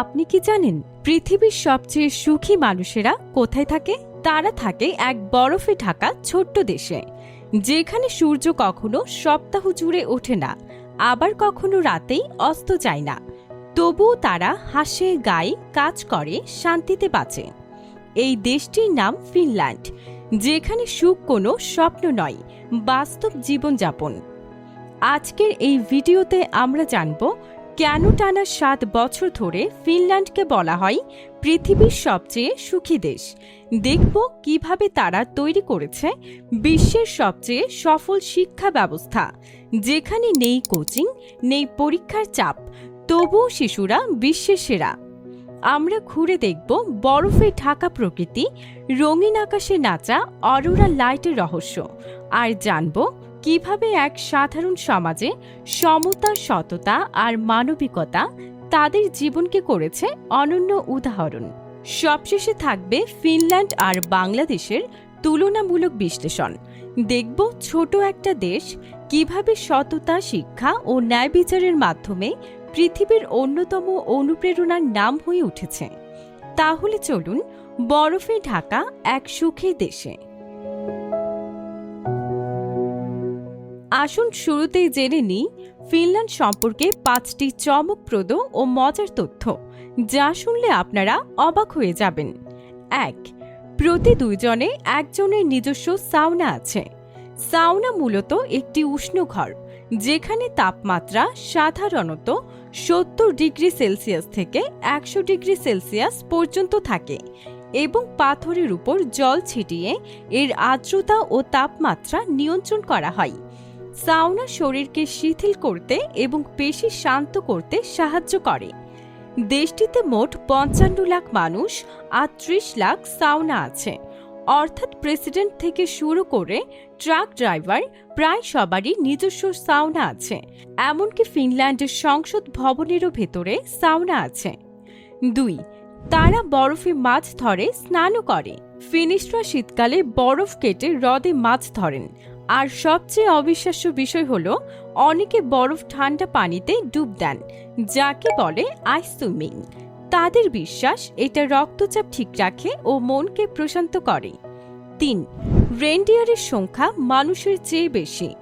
আপনি কি জানেন, পৃথিবীর সবচেয়ে সুখী মানুষেরা কোথায় থাকে? তারা থাকে এক বরফে ঢাকা ছোট্ট দেশে, যেখানে সূর্য কখনো সপ্তাহ জুড়ে ওঠে না, আবার কখনো রাতেই অস্ত যায় না। তবুও তারা হাসে, গায়ে, কাজ করে, শান্তিতে বাঁচে। এই দেশটির নাম ফিনল্যান্ড, যেখানে সুখ কোনো স্বপ্ন নয়, বাস্তব জীবনযাপন। আজকের এই ভিডিওতে আমরা জানব কেন টানা সাত বছর ধরে ফিনল্যান্ডকে বলা হয় পৃথিবীর সবচেয়ে সুখী দেশ? দেখব কীভাবে তারা তৈরি করেছে বিশ্বের সবচেয়ে সফল শিক্ষা ব্যবস্থা। যেখানে নেই কোচিং, নেই পরীক্ষার চাপ, তবুও শিশুরা বিশ্বের সেরা। আমরা ঘুরে দেখব বরফে ঢাকা প্রকৃতি, রঙিন আকাশে নাচা অরোরা লাইটের রহস্য। আর জানব কীভাবে এক সাধারণ সমাজে সমতা, সততা আর মানবিকতা তাদের জীবনকে করেছে অনন্য উদাহরণ। সবশেষে থাকবে ফিনল্যান্ড আর বাংলাদেশের তুলনামূলক বিশ্লেষণ। দেখব ছোট একটা দেশ কীভাবে সততা, শিক্ষা ও ন্যায় বিচারের মাধ্যমে পৃথিবীর অন্যতম অনুপ্রেরণার নাম হয়ে উঠেছে। তাহলে চলুন বরফে ঢাকা এক সুখী দেশে। আসুন শুরুতেই জেনে নিই, ফিনল্যান্ড সম্পর্কে পাঁচটি চমকপ্রদ ও মজার তথ্য, যা শুনলে আপনারা অবাক হয়ে যাবেন। এক, প্রতি দুইজনে একজনের নিজস্ব সাউনা আছে। সাউনা মূলত একটি উষ্ণ ঘর, যেখানে তাপমাত্রা সাধারণত সত্তর ডিগ্রি সেলসিয়াস থেকে একশো ডিগ্রি সেলসিয়াস পর্যন্ত থাকে এবং পাথরের উপর জল ছিটিয়ে এর আর্দ্রতা ও তাপমাত্রা নিয়ন্ত্রণ করা হয়। সাউনা শরীরকে শিথিল করতে এবং পেশি শান্ত করতে সাহায্য করে। দেশটিতে মোট পঞ্চান্ন লাখ মানুষ আর ত্রিশ লাখ সাউনা আছে। অর্থাৎ প্রেসিডেন্ট থেকে শুরু করে ট্রাক ড্রাইভার প্রায় সবারই নিজস্ব সাউনা আছে। এমনকি ফিনল্যান্ডের সংসদ ভবনেরও ভেতরে সাউনা আছে। দুই, তারা বরফে মাছ ধরে, স্নানও করে। ফিনিশরা শীতকালে বরফ কেটে হ্রদে মাছ ধরেন। আর সবচেয়ে অবিশ্বাস্য বিষয় হলো, অনেকে বরফ ঠান্ডা পানিতে ডুব দেন, যাকে বলে আইস সুইমিং তাদের বিশ্বাস এটা রক্তচাপ ঠিক রাখে ও মনকে প্রশান্ত করে। তিন রেন্ডিয়ারের সংখ্যা মানুষের চেয়ে বেশি।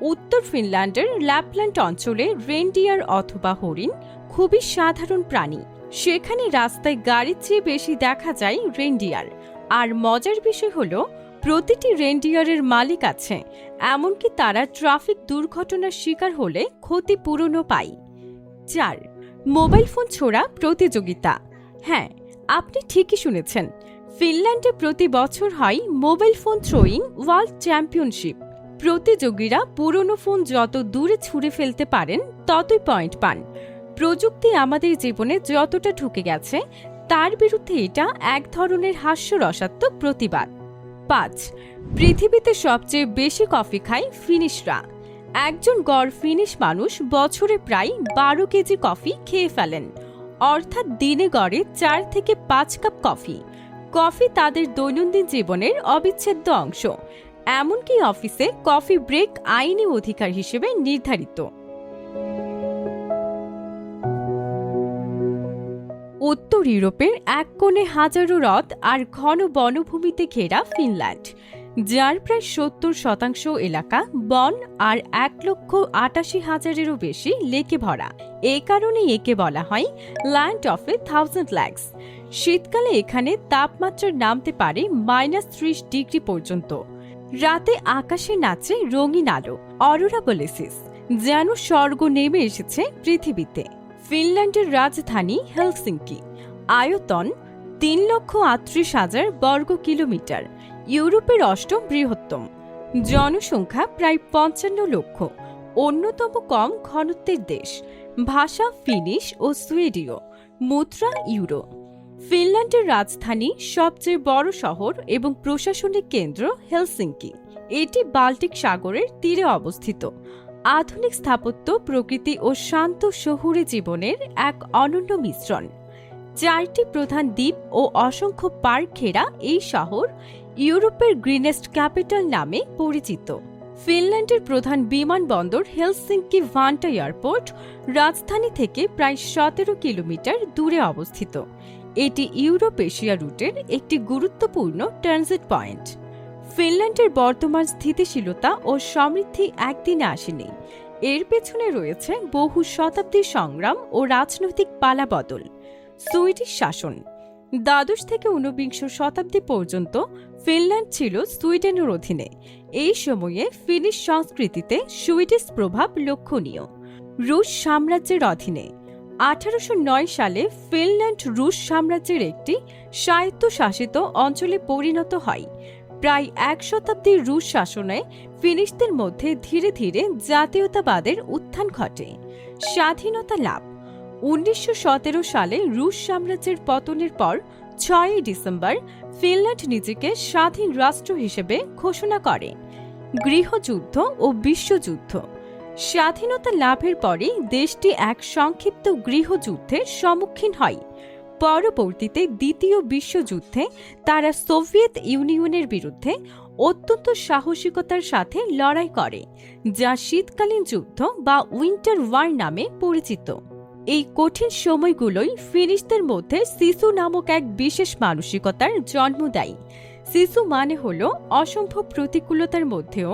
উত্তর ফিনল্যান্ডের ল্যাপল্যান্ড অঞ্চলে রেন্ডিয়ার অথবা হরিণ খুবই সাধারণ প্রাণী। সেখানে রাস্তায় গাড়ির চেয়ে বেশি দেখা যায় রেন্ডিয়ার আর মজার বিষয় হলো প্রতিটি রেন্ডিয়ারের মালিক আছে, এমনকি তারা ট্রাফিক দুর্ঘটনার শিকার হলে ক্ষতিপূরণও পায়। চার মোবাইল ফোন ছোড়া প্রতিযোগিতা। হ্যাঁ আপনি ঠিকই শুনেছেন, ফিনল্যান্ডে প্রতি বছর হয় mobile phone throwing world championship প্রতিযোগীরা পুরনো ফোন যত দূরে ছুঁড়ে ফেলতে পারেন, ততই পয়েন্ট পান। প্রযুক্তি আমাদের জীবনে যতটা ঢুকে গেছে, তার বিরুদ্ধে এটা এক ধরনের হাস্যরসাত্মক প্রতিবাদ। পাঁচ। পৃথিবীতে সবচেয়ে বেশি কফি খায় ফিনিশরা। একজন গড় ফিনিশ মানুষ বছরে প্রায় বারো কেজি কফি খেয়ে ফেলেন। অর্থাৎ দিনে গড়ে চার থেকে পাঁচ কাপ কফি। কফি তাদের দৈনন্দিন জীবনের অবিচ্ছেদ্য অংশ। এমনকি অফিসে কফি ব্রেক আইনি অধিকার হিসেবে নির্ধারিত। উত্তর ইউরোপের এক কোণে হাজারো হ্রদ আর ঘন বনভূমিতে ঘেরা ফিনল্যান্ড, যার প্রায় সত্তর শতাংশ এলাকা বন আর এক লক্ষ আটাশি হাজারেরও বেশি লেকে ভরা। এ কারণে একে বলা হয় land of a thousand lakes শীতকালে এখানে তাপমাত্রা নামতে পারে মাইনাস ত্রিশ ডিগ্রি পর্যন্ত। রাতে আকাশে নাচে রঙিন আলো অরোরা বলেসিস যেন স্বর্গ নেমে এসেছে পৃথিবীতে। ফিনল্যান্ডের রাজধানী হেলসিঙ্কি। আয়তন তিন লক্ষ আটত্রিশ হাজার বর্গ কিলোমিটার। ইউরোপের অষ্টম বৃহত্তম। জনসংখ্যা প্রায় পঞ্চান্ন লক্ষ। অন্যতম কম ঘনত্বের দেশ। ভাষা ফিনিশ ও সুয়েডীয় মুদ্রা ইউরো। ফিনল্যান্ডের রাজধানী সবচেয়ে বড় শহর এবং প্রশাসনিক কেন্দ্র হেলসিঙ্কি। এটি বাল্টিক সাগরের তীরে অবস্থিত। আধুনিক স্থাপত্য, প্রকৃতি ও শান্ত শহুরে জীবনের এক অনন্য মিশ্রণ। চারটি প্রধান দ্বীপ ও অসংখ্য পার্ক ঘেরা এই শহর ইউরোপের গ্রিনেস্ট ক্যাপিটাল নামে পরিচিত। ফিনল্যান্ডের প্রধান বিমানবন্দর হেলসিঙ্কি ভান্টা এয়ারপোর্ট রাজধানী থেকে প্রায় সতেরো কিলোমিটার দূরে অবস্থিত। এটি ইউরোপ এশিয়া রুটের একটি গুরুত্বপূর্ণ ট্রানজিট পয়েন্ট। ফিনল্যান্ডের বর্তমান স্থিতিশীলতা ও সমৃদ্ধি একদিনে আসেনি। এর পেছনে রয়েছে বহু শতাব্দীর সংগ্রাম ও রাজনৈতিক পালাবদল। সুইডিশ শাসন। দ্বাদশ থেকে ঊনবিংশ শতাব্দী পর্যন্ত ফিনল্যান্ড ছিল সুইডেনের অধীনে। এই সময়ে ফিনিশ সংস্কৃতিতে সুইডিশ প্রভাব লক্ষণীয়। রুশ সাম্রাজ্যের অধীনে। আঠারোশো নয় সালে ফিনল্যান্ড রুশ সাম্রাজ্যের একটি স্বায়ত্তশাসিত অঞ্চলে পরিণত হয়। প্রায় এক শতাব্দীর রুশ শাসনে ফিনিশদের মধ্যে ধীরে ধীরে জাতীয়তাবাদের উত্থান ঘটে। স্বাধীনতা লাভ। উনিশশো সতেরো সালে রুশ সাম্রাজ্যের পতনের পর ছয়ই ডিসেম্বর ফিনল্যান্ড নিজেকে স্বাধীন রাষ্ট্র হিসেবে ঘোষণা করে। গৃহযুদ্ধ ও বিশ্বযুদ্ধ। স্বাধীনতা লাভের পরে দেশটি এক সংক্ষিপ্ত গৃহযুদ্ধের সম্মুখীন হয়। পরবর্তীতে দ্বিতীয় বিশ্বযুদ্ধে তারা সোভিয়েত ইউনিয়নের বিরুদ্ধে অত্যন্ত সাহসিকতার সাথে লড়াই করে, যা শীতকালীন যুদ্ধ বা উইন্টার ওয়ার নামে পরিচিত। এই কঠিন সময়গুলোই ফিনিশদের মধ্যে শিশু নামক এক বিশেষ মানসিকতার জন্ম দেয়। শিশু মানে হল অসম্ভব প্রতিকূলতার মধ্যেও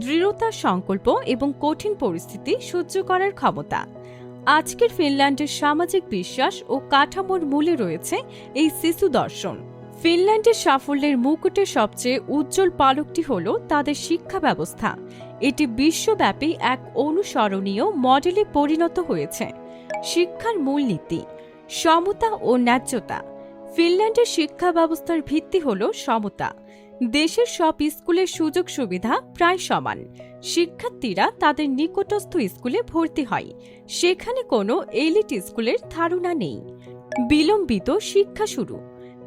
দৃঢ়তা, সংকল্প এবং কঠিন পরিস্থিতি সহ্য করার ক্ষমতা। আজকের ফিনল্যান্ডের সামাজিক বিশ্বাস ও কাঠামোর মূলে রয়েছে এই শিশু দর্শন। ফিনল্যান্ডের সাফল্যের মুকুটের সবচেয়ে উজ্জ্বল পালকটি হল তাদের শিক্ষা ব্যবস্থা। এটি বিশ্বব্যাপী এক অনুসরণীয় মডেলে পরিণত হয়েছে। শিক্ষার মূলনীতি, সমতা ও ন্যায্যতা। ফিনল্যান্ডের শিক্ষা ব্যবস্থার ভিত্তি হল সমতা। দেশের সব স্কুলের সুযোগ সুবিধা প্রায় সমান। শিক্ষার্থীরা তাদের নিকটস্থ স্কুলে ভর্তি হয়। সেখানে কোনো এলিট স্কুলের ধারণা নেই। বিলম্বিত শিক্ষা শুরু।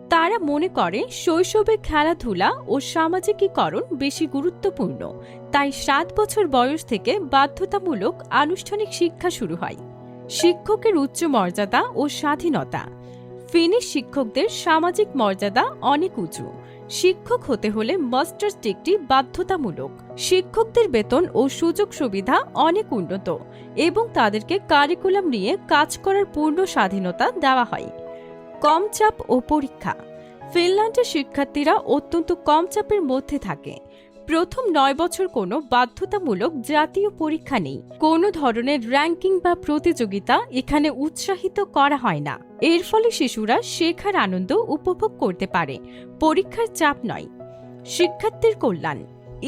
তারা মনে করে শৈশবে খেলাধুলা ও সামাজিকীকরণ বেশি গুরুত্বপূর্ণ। তাই সাত বছর বয়স থেকে বাধ্যতামূলক আনুষ্ঠানিক শিক্ষা শুরু হয়। শিক্ষকের উচ্চ মর্যাদা ও স্বাধীনতা। ফিনিশ শিক্ষকদের সামাজিক মর্যাদা অনেক উঁচু। শিক্ষক হতে হলে মাস্টার্স ডিগ্রি বাধ্যতামূলক। শিক্ষকদের বেতন ও সুযোগ সুবিধা অনেক উন্নত এবং তাদেরকে কারিকুলাম নিয়ে কাজ করার পূর্ণ স্বাধীনতা দেওয়া হয়। কম চাপ ও পরীক্ষা। ফিনল্যান্ডের শিক্ষার্থীরা অত্যন্ত কম চাপের মধ্যে থাকে। প্রথম নয় বছর কোনো বাধ্যতামূলক জাতীয় পরীক্ষা নেই। কোনো ধরনের র্যাঙ্কিং বা প্রতিযোগিতা এখানে উৎসাহিত করা হয় না। এর ফলে শিশুরা শেখার আনন্দ উপভোগ করতে পারে। পরীক্ষার চাপ নয়। শিক্ষার্থীর কল্যাণ।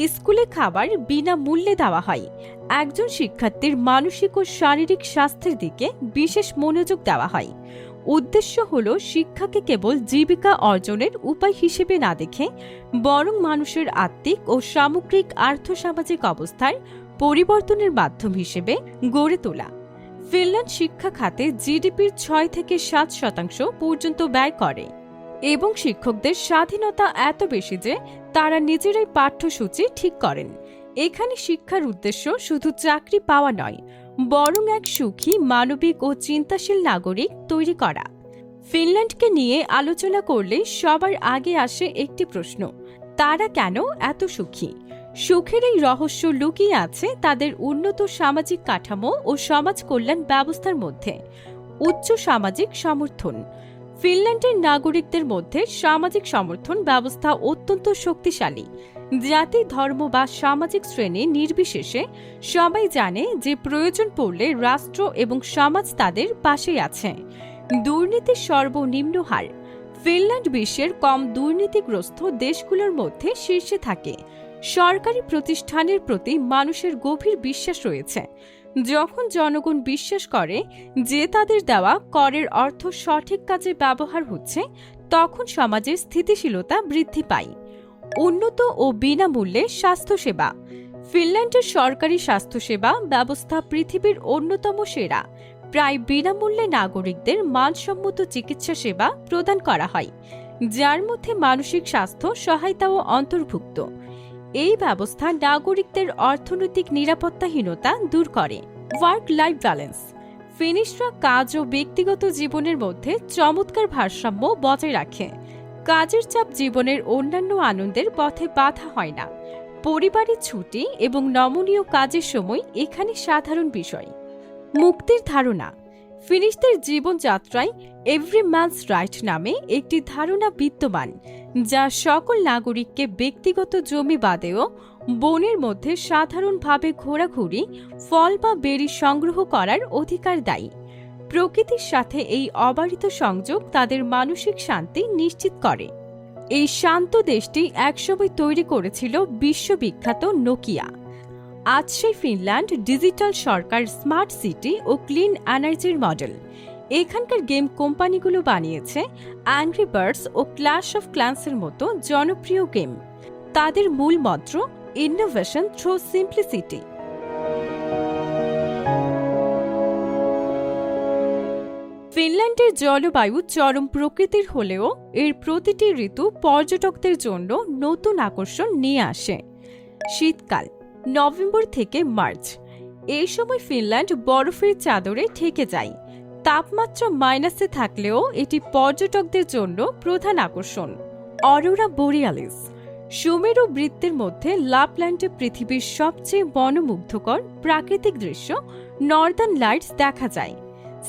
স্কুলে খাবার বিনামূল্যে দেওয়া হয়। একজন শিক্ষার্থীর মানসিক ও শারীরিক স্বাস্থ্যের দিকে বিশেষ মনোযোগ দেওয়া হয়। উদ্দেশ্য হল শিক্ষাকে কেবল জীবিকা অর্জনের উপায় হিসেবে না দেখে, বরং মানুষের আত্মিক ও সামগ্রিক আর্থসামাজিক অবস্থার পরিবর্তনের মাধ্যম হিসেবে গড়ে তোলা। ফিনল্যান্ড শিক্ষা খাতে জিডিপির ছয় থেকে সাত শতাংশ পর্যন্ত ব্যয় করে এবং শিক্ষকদের স্বাধীনতা এত বেশি যে তারা নিজেরাই পাঠ্যসূচি ঠিক করেন। এখানে শিক্ষার উদ্দেশ্য শুধু চাকরি পাওয়া নয় বরং এক সুখী, মানবিক ও চিন্তাশীল নাগরিক তৈরি করা। ফিনল্যান্ডকে নিয়ে আলোচনা করলে সবার আগে আসে একটি প্রশ্ন, তারা কেন এত সুখী? সুখের এই রহস্য লুকিয়ে আছে তাদের উন্নত সামাজিক কাঠামো ও সমাজ কল্যাণ ব্যবস্থার মধ্যে। উচ্চ সামাজিক সমর্থন, ফিনল্যান্ডের নাগরিকদের মধ্যে সামাজিক সমর্থন ব্যবস্থা অত্যন্ত শক্তিশালী। জাতি, ধর্ম বা সামাজিক শ্রেণি নির্বিশেষে সবাই জানে যে প্রয়োজন পড়লে রাষ্ট্র এবং সমাজ তাদের পাশেই আছে। দুর্নীতির সর্বনিম্ন হার। ফিনল্যান্ড বিশ্বের কম দুর্নীতিগ্রস্ত দেশগুলোর মধ্যে শীর্ষে থাকে। সরকারি প্রতিষ্ঠানের প্রতি মানুষের গভীর বিশ্বাস রয়েছে। যখন জনগণ বিশ্বাস করে যে তাদের দেওয়া করের অর্থ সঠিক কাজে ব্যবহার হচ্ছে, তখন সমাজের স্থিতিশীলতা বৃদ্ধি পায়। উন্নত ও বিনামূল্যে স্বাস্থ্যসেবা। ফিনল্যান্ডের সরকারি স্বাস্থ্যসেবা ব্যবস্থা পৃথিবীর অন্যতম সেরা। প্রায় বিনামূল্যে নাগরিকদের মানসম্মত চিকিৎসা সেবা প্রদান করা হয়, যার মধ্যে মানসিক স্বাস্থ্য সহায়তাও অন্তর্ভুক্ত। এই ব্যবস্থা নাগরিকদের অর্থনৈতিক নিরাপত্তাহীনতা দূর করে। Work life balance. ফিনিশরা কাজ ও ব্যক্তিগত জীবনের মধ্যে চমৎকার ভারসাম্য বজায় রাখে। কাজের চাপ জীবনের অন্যান্য আনন্দের পথে বাধা হয় না। পরিবারের ছুটি এবং নমনীয় কাজের সময় এখানে সাধারণ বিষয়। মুক্তির ধারণা। ফিনিশদের জীবনযাত্রায় এভরি ম্যানস রাইট নামে একটি ধারণা বিদ্যমান, যা সকল নাগরিককে ব্যক্তিগত জমি বাদেও বনের মধ্যে সাধারণভাবে ঘোরাঘুরি, ফল বা বেরি সংগ্রহ করার অধিকার দেয়। প্রকৃতির সাথে এই অবারিত সংযোগ তাদের মানসিক শান্তি নিশ্চিত করে। এই শান্ত দেশটি একসময় তৈরি করেছিল বিশ্ববিখ্যাত নোকিয়া। আজ সেই ফিনল্যান্ড ডিজিটাল সরকার স্মার্ট সিটি ও ক্লিন এনার্জির মডেল। এখানকার গেম কোম্পানিগুলো বানিয়েছে অ্যাংরি বার্ডস ও ক্ল্যাশ অফ ক্ল্যান্সের মতো জনপ্রিয় গেম। তাদের মূল মন্ত্র, ইনোভেশন থ্রু সিম্পলিসিটি। ফিনল্যান্ডের জলবায়ু চরম প্রকৃতির হলেও এর প্রতিটি ঋতু পর্যটকদের জন্য নতুন আকর্ষণ নিয়ে আসে। শীতকাল, নভেম্বর থেকে মার্চ। এই সময় ফিনল্যান্ড বরফের চাদরে ঠেকে যায়। তাপমাত্রা মাইনাসে থাকলেও এটি পর্যটকদের জন্য প্রধান আকর্ষণ। অরোরা বোরিয়ালিস, সুমেরু বৃত্তের মধ্যে লাপল্যান্ডে পৃথিবীর সবচেয়ে মনোমুগ্ধকর প্রাকৃতিক দৃশ্য নর্দার্ন লাইটস দেখা যায়।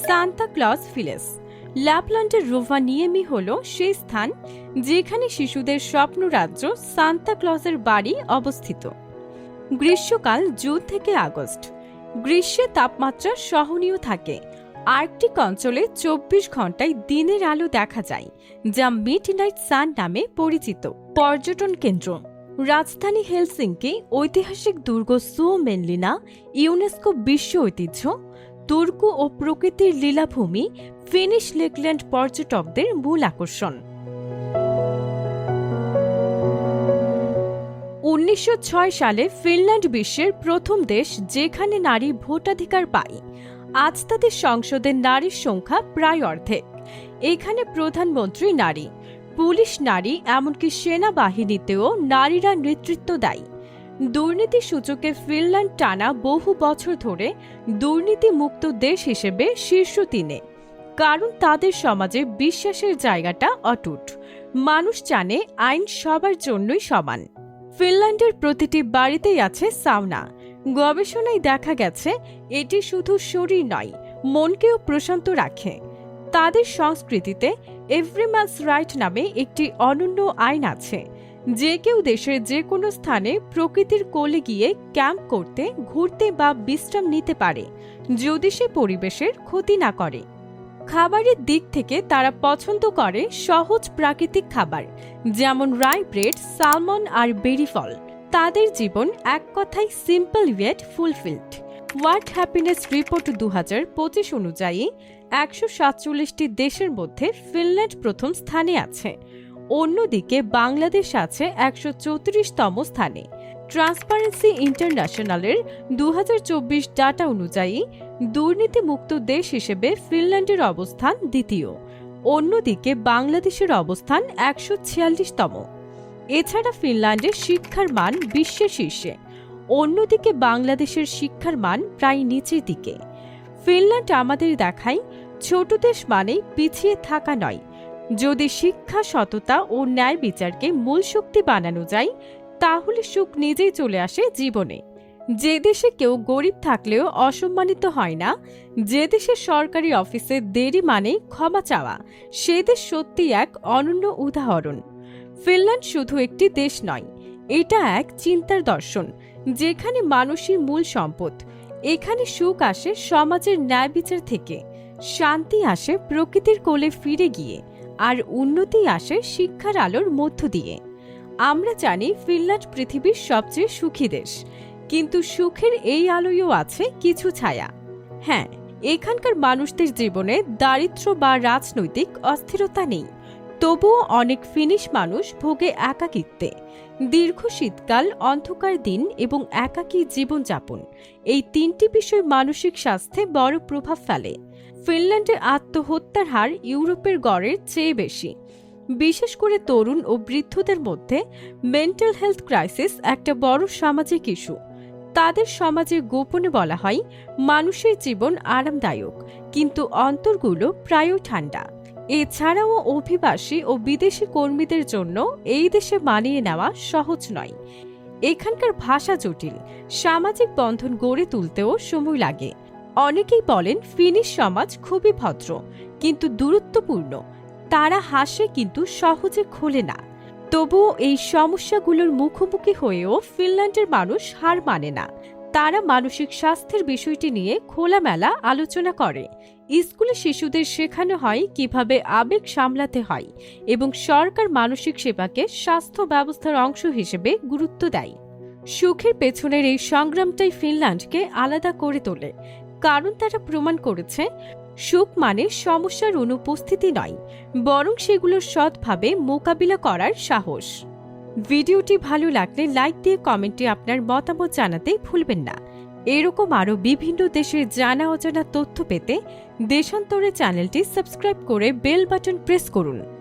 Santa Claus ফিলেস। ল্যাপল্যান্ডের রোভা নিয়েমি হল সেই স্থান যেখানে শিশুদের স্বপ্ন রাজ্য সান্তা ক্লজের বাড়ি অবস্থিত। গ্রীষ্মকাল জুন থেকে আগস্ট। গ্রীষ্মে তাপমাত্রা সহনীয় থাকে। আর্কটিক অঞ্চলে চব্বিশ ঘন্টায় দিনের আলো দেখা যায়, যা মিড নাইট সান নামে পরিচিত। পর্যটন কেন্দ্র। রাজধানী হেলসিঙ্কি ঐতিহাসিক দুর্গ সুমেনলিনা ইউনেস্কো বিশ্ব ঐতিহ্য দুর্গ ও প্রকৃতির লীলাভূমি ফিনিশ লেকল্যান্ড পর্যটকদের মূল আকর্ষণ। উনিশশো ছয় সালে ফিনল্যান্ড বিশ্বের প্রথম দেশ যেখানে নারী ভোটাধিকার পায়। আজ তাদের সংসদে নারীর সংখ্যা প্রায় অর্ধেক। এখানে প্রধানমন্ত্রী নারী, পুলিশ নারী, এমনকি সেনাবাহিনীতেও নারীরা নেতৃত্ব দেয়। দুর্নীতি সূচকে ফিনল্যান্ড টানা বহু বছর ধরে দুর্নীতি মুক্ত দেশ হিসেবে শীর্ষ তিনে। কারণ তাদের সমাজে বিশ্বাসের জায়গাটা অটুট। মানুষ জানে আইন সবার জন্যই সমান। ফিনল্যান্ডের প্রতিটি বাড়িতেই আছে সাউনা গবেষণায় দেখা গেছে, এটি শুধু শরীর নয়, মনকেও প্রশান্ত রাখে। তাদের সংস্কৃতিতে এভরিম্যানস রাইট নামে একটি অনন্য আইন আছে। যে কেউ দেশের যে কোনো স্থানে প্রকৃতির কোলে গিয়ে ক্যাম্প করতে, ঘুরতে বা বিশ্রাম নিতে পারে, যদি সে পরিবেশের ক্ষতি না করে। খাবারের দিক থেকে তারা পছন্দ করে সহজ প্রাকৃতিক খাবার, যেমন রাই ব্রেড সালমন আর বেরি ফল। তাদের জীবন এক কথায় simple yet fulfilled world happiness report দু হাজার পঁচিশ অনুযায়ী, একশো সাতচল্লিশটি দেশের মধ্যে ফিনল্যান্ড প্রথম স্থানে আছে। অন্যদিকে বাংলাদেশ আছে একশো চৌত্রিশতম স্থানে। ট্রান্সপারেন্সি ইন্টারন্যাশনালের দু হাজার চব্বিশ ডাটা অনুযায়ী দুর্নীতিমুক্ত দেশ হিসেবে ফিনল্যান্ডের অবস্থান দ্বিতীয়। অন্যদিকে বাংলাদেশের অবস্থান একশো ছিয়াল্লিশতম। এছাড়া ফিনল্যান্ডের শিক্ষার মান বিশ্বের শীর্ষে। অন্যদিকে বাংলাদেশের শিক্ষার মান প্রায় নিচের দিকে। ফিনল্যান্ড আমাদের দেখায় ছোট দেশ মানে পিছিয়ে থাকা নয় যদি শিক্ষা, সততা ও ন্যায় বিচারকে মূল শক্তি বানানো যায়, তাহলে সুখ নিজেই চলে আসে জীবনে। যে দেশে কেউ গরিব থাকলেও অসম্মানিত হয় না, যে দেশে সরকারি অফিসে দেরি মানে ক্ষমা চাওয়া, সে দেশ সত্যি এক অনন্য উদাহরণ। ফিনল্যান্ড শুধু একটি দেশ নয়, এটা এক চিন্তার দর্শন, যেখানে মানুষই মূল সম্পদ। এখানে সুখ আসে সমাজের ন্যায় বিচার থেকে, শান্তি আসে প্রকৃতির কোলে ফিরে গিয়ে। আর উন্নতি আসে শিক্ষার আলোর মধ্য দিয়ে। আমরা জানি ফিনল্যান্ড পৃথিবীর সবচেয়ে সুখী দেশ, কিন্তু সুখের এই আলোয়ও আছে কিছু ছায়া। হ্যাঁ এখানকার মানুষদের জীবনে দারিদ্র্য বা রাজনৈতিক অস্থিরতা নেই, তবুও অনেক ফিনিশ মানুষ ভোগে একাকিত্বে, দীর্ঘ শীতকাল, অন্ধকার দিন এবং একাকী জীবনযাপন, এই তিনটি বিষয় মানসিক স্বাস্থ্যে বড় প্রভাব ফেলে। ফিনল্যান্ডে আত্মহত্যার হার ইউরোপের গড়ের চেয়ে বেশি। বিশেষ করে তরুণ ও বৃদ্ধদের মধ্যে মেন্টাল হেলথ ক্রাইসিস একটা বড় সামাজিক ইস্যু। তাদের সমাজে গোপনে বলা হয়, মানুষের জীবন আরামদায়ক, কিন্তু অন্তরগুলো প্রায়ই ঠান্ডা। এছাড়াও অভিবাসী ও বিদেশি কর্মীদের জন্য এই দেশে মানিয়ে নেওয়া সহজ নয়। এখানকার ভাষা জটিল, সামাজিক বন্ধন গড়ে তুলতেও সময় লাগে। অনেকেই বলেন ফিনিশ সমাজ খুবই ভদ্র, কিন্তু দূরত্বপূর্ণ। তারা হাসে কিন্তু সহজে খোলে না। তবুও এই সমস্যাগুলোর মুখোমুখি হয়েও ফিনল্যান্ডের মানুষ হার মানে না। তারা মানসিক স্বাস্থ্যের বিষয়টি নিয়ে খোলামেলা আলোচনা করে। স্কুলে শিশুদের শেখানো হয় কীভাবে আবেগ সামলাতে হয় এবং সরকার মানসিক সেবাকে স্বাস্থ্য ব্যবস্থার অংশ হিসেবে গুরুত্ব দেয়। সুখের পেছনের এই সংগ্রামটাই ফিনল্যান্ডকে আলাদা করে তোলে। কারণ তারা প্রমাণ করেছে, সুখ মানে সমস্যার অনুপস্থিতি নয়, বরং সেগুলোর সৎভাবে মোকাবিলা করার সাহস। ভিডিওটি ভালো লাগলে লাইক দিয়ে কমেন্টে আপনার মতামত জানাতে ভুলবেন না। এরকম আরও বিভিন্ন দেশের জানা অজানা তথ্য পেতে দেশান্তরে চ্যানেলটি সাবস্ক্রাইব করে বেল বাটন প্রেস করুন।